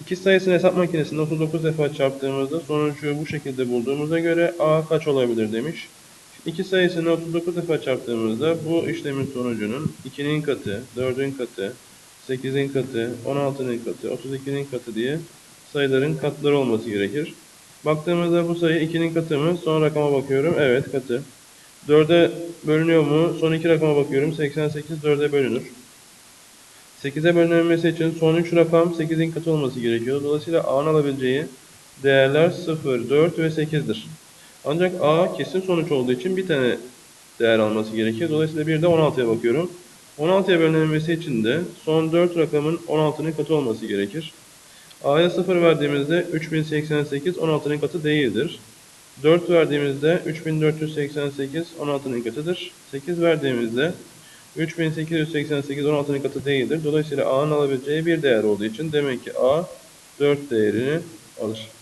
İki sayısını hesap makinesinde 39 defa çarptığımızda sonucu bu şekilde bulduğumuza göre A kaç olabilir demiş. İki sayısını 39 defa çarptığımızda bu işlemin sonucunun 2'nin katı, 4'ün katı, 8'in katı, 16'nın katı, 32'nin katı diye sayıların katları olması gerekir. Baktığımızda bu sayı 2'nin katı mı? Son rakama bakıyorum. Evet katı. 4'e bölünüyor mu? Son iki rakama bakıyorum. 88 4'e bölünür. 8'e bölünebilmesi için son 3 rakam 8'in katı olması gerekiyor. Dolayısıyla A'nın alabileceği değerler 0, 4 ve 8'dir. Ancak A kesin sonuç olduğu için bir tane değer alması gerekiyor. Dolayısıyla bir de 16'ya bakıyorum. 16'ya bölünebilmesi için de son 4 rakamın 16'nın katı olması gerekir. A'ya 0 verdiğimizde 3088 16'nın katı değildir. 4 verdiğimizde 3488 16'nın katıdır. 8 verdiğimizde 3888 16'nın katı değildir. Dolayısıyla A'nın alabileceği bir değer olduğu için demek ki A 4 değerini alır.